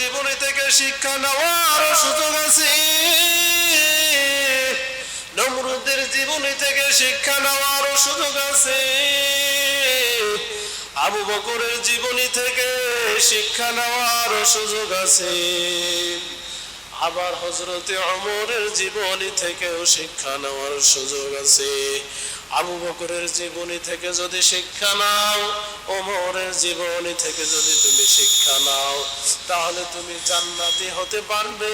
জীবনী থেকে শিক্ষা নেওয়ার সুযোগ আছে। নমরুদের জীবনী থেকে শিক্ষা নেওয়ার সুযোগ আছে। আবু বকরের জীবনী থেকে শিক্ষা নেওয়ার সুযোগ আছে। আবার হজরতে অমরের জীবনী থেকেও শিক্ষা নেওয়ার সুযোগ আছে। আবু বকরের জীবনী থেকে যদি শিক্ষা নাও, ওমরের জীবনী থেকে যদি তুমি শিক্ষা নাও, তাহলে তুমি জান্নাতি হতে পারবে।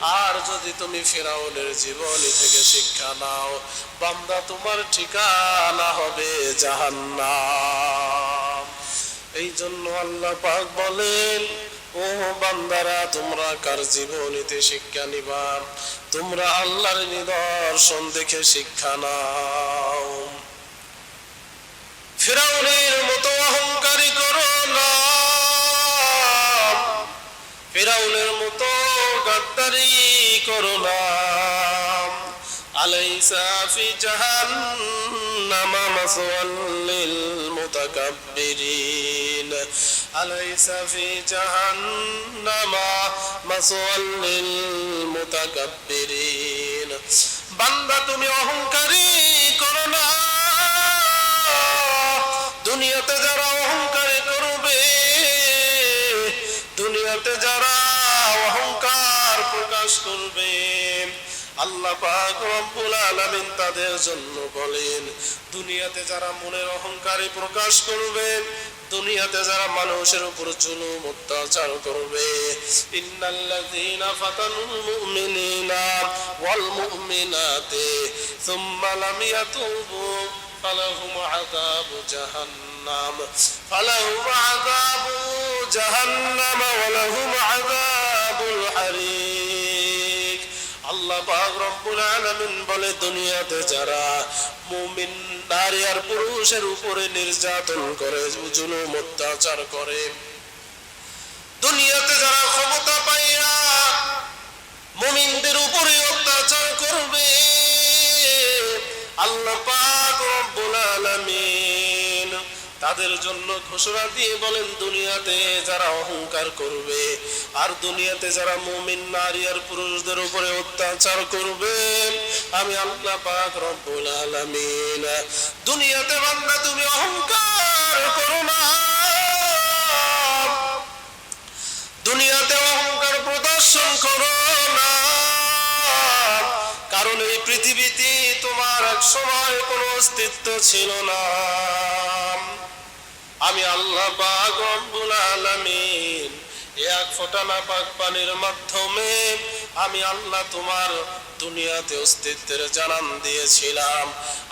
আর যদি তুমি ফেরাউনের জীবনী থেকে শিক্ষা নাও, বান্দা তোমার ঠিকানা হবে জাহান্নাম। এই জন্য আল্লাহ পাক বলেন ও বান্দারা, তোমরা কার জীবনীতে শিক্ষা নিবা? তোমরা আল্লাহর নিদর্শন দেখে শিক্ষা নাও। ফেরাউনের মতো অহংকারী করো না। ফেরাউনের মতো গাদ্দারি করো না। আলাইসা ফি জাহান্নামা মাসওয়াল লিল মুতাকাব্বিরিন। আলাইসা ফি জাহান্নামা মাসওয়াল লিল বান্দা, তুমি অহংকারী করো না। দুনিয়াতে যারা অহংকারী করবে, দুনিয়াতে যারা অহংকার প্রকাশ করবে, আল্লাহ পাক রব্বুল আলামিন তাদের জন্য বলেন, দুনিয়াতে যারা মনের অহংকারী প্রকাশ করবে দুনিয়াতে যারা মানুষের উপর জুলুম, অত্যাচার করবে, ইন্নাল্লাযীনা ফাতানুল মুমিনিনা ওয়াল মুমিনাতি, সুম্মা লাম ইয়াতুবু, ফালাহুম আযাবু জাহান্নাম, ফালাহুম আযাবু জাহান্নাম ওয়া লাহুম আযাবুল বলে, দুনিয়াতে যারা মুমিন নারী আর পুরুষের উপরে নির্যাতন করে, জুলুম, অত্যাচার করে, দুনিয়াতে যারা ক্ষমতা পাইয়া মুমিনদের উপরে অত্যাচার করবে। আল্লাহ পাক রব্বুল আলামিন তাদের জন্য ঘোষণা দিয়ে বলেন, দুনিয়াতে যারা অহংকার করবে আর দুনিয়াতে যারা মুমিন, নারী আর পুরুষদের উপরে অত্যাচার করবে, আমি আল্লাহ পাক রব্বুল আলামিন, দুনিয়াতে বান্দা তুমি অহংকার করো না। দুনিয়াতে অহংকার প্রদর্শন করো না। কারণ এই পৃথিবীতে তোমার এক সময় কোনো অস্তিত্ব ছিল না। আমি আল্লাহ আলামিন এক ফোঁটা না পাক পানির মাধ্যমে আমি আল্লাহ তোমার দুনিয়াতে অস্তিত্বের জানান দিয়েছিলাম।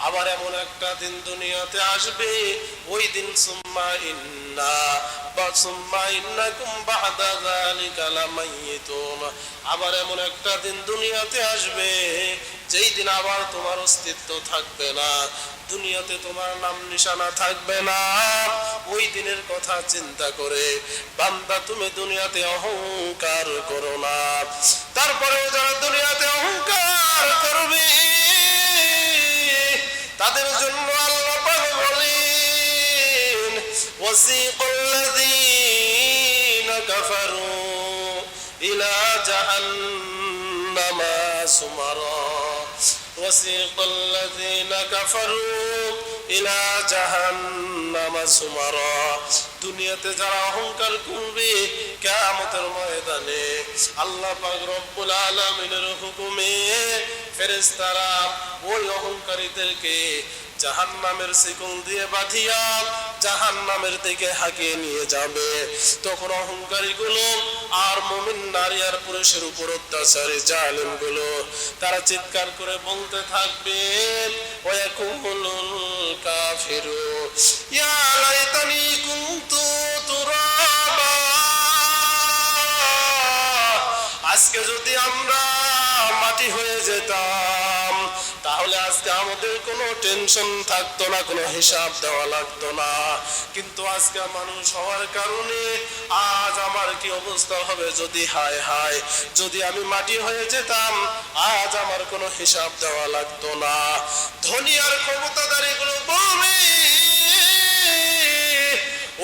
আবার এমন একটা দিন দুনিয়াতে আসবে, ওই দিন সুম্মা ইন্না বা সুম্মা ইন্নাকুম বাদা আবার এমন একটা দিন দুনিয়াতে আসবে যেই দিন আবার তোমার অস্তিত্ব থাকবে না দুনিয়াতে তোমার নাম নিশানা থাকবে না ওই দিনের কথা চিন্তা করে বান্দা তুমি দুনিয়াতে অহংকার করো না তারপরেও যারা দুনিয়াতে অহংকার করবে তাদের জন্য আল্লাহ পাক বলেন وسيق الذين كفروا إلى جهنم سمرا وسيق الذين كفروا إلى جهنم سمرا দুনিয়াতে যারা অহংকার করবে কিয়ামতের ময়দানে আল্লাহ পাক রব্বুল আলামিনের হুকুমে ফেরেশতারা ওই অহংকারীদেরকে জাহান্নামের শিকল দিয়ে বাঁধিয়া জাহান্নামের দিকে হাঁকিয়ে নিয়ে যাবে। তখন অহংকারী গুলো আর মমিন নারী আর পুরুষের উপর অত্যাচারী জালেমগুলো তারা চিৎকার করে বলতে থাকবে ইয়া আজকে যদি আমরা মাটি হয়ে যেতাম তাহলে আজকে আমাদের কোনো টেনশন থাকতো না, কোনো হিসাব দেওয়া লাগতো না। কিন্তু আজকে মানুষ হওয়ার কারণে আজ আমার কি অবস্থা হবে যদি হায় হায়, যদি আমি মাটি হয়ে যেতাম, আজ আমার কোনো হিসাব দেওয়া লাগতো না। ধনী আর ক্ষমতাদারী গুলো বলবে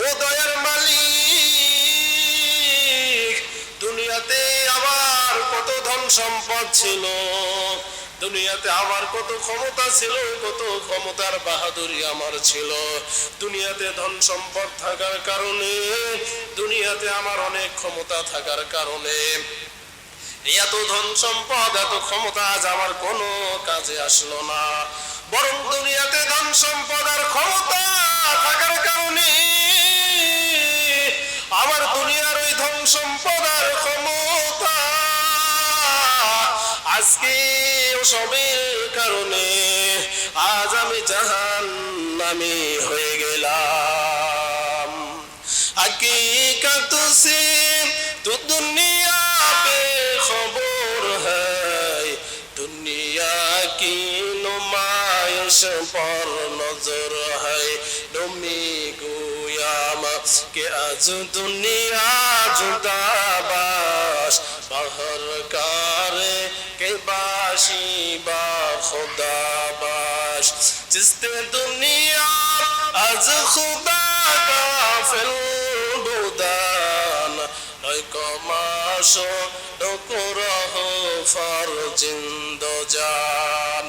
ও দয়ার মালিক, দুনিয়াতে আমার কত ধন সম্পদ ছিল? দুনিয়াতে আমার কত ক্ষমতা ছিল, কত ক্ষমতার বাহাদুরি আমার ছিল। দুনিয়াতে ধন সম্পদ থাকার কারণে, দুনিয়াতে আমার অনেক ক্ষমতা থাকার কারণে। এত ধন সম্পদ, এত ক্ষমতা আজ আমার কোনো কাজে আসলো না। আজকে সবের কারণে আজ আমি জাহান নামি হয়ে গেলাম। আকিকাত সে তো দুনিয়া পে খবর হ্যায় দুনিয়া কি নুমায়শ পর নজর হয়। নমি গুয়াম কে আজ দুনিয়া জুদাবাস পাহর কার বাসি বা খোদা বাস। জিসতে দুনিয়া আজ খুদা কাফেল বুদান নয় কমাস নকুরহ ফার জিন্দ জান।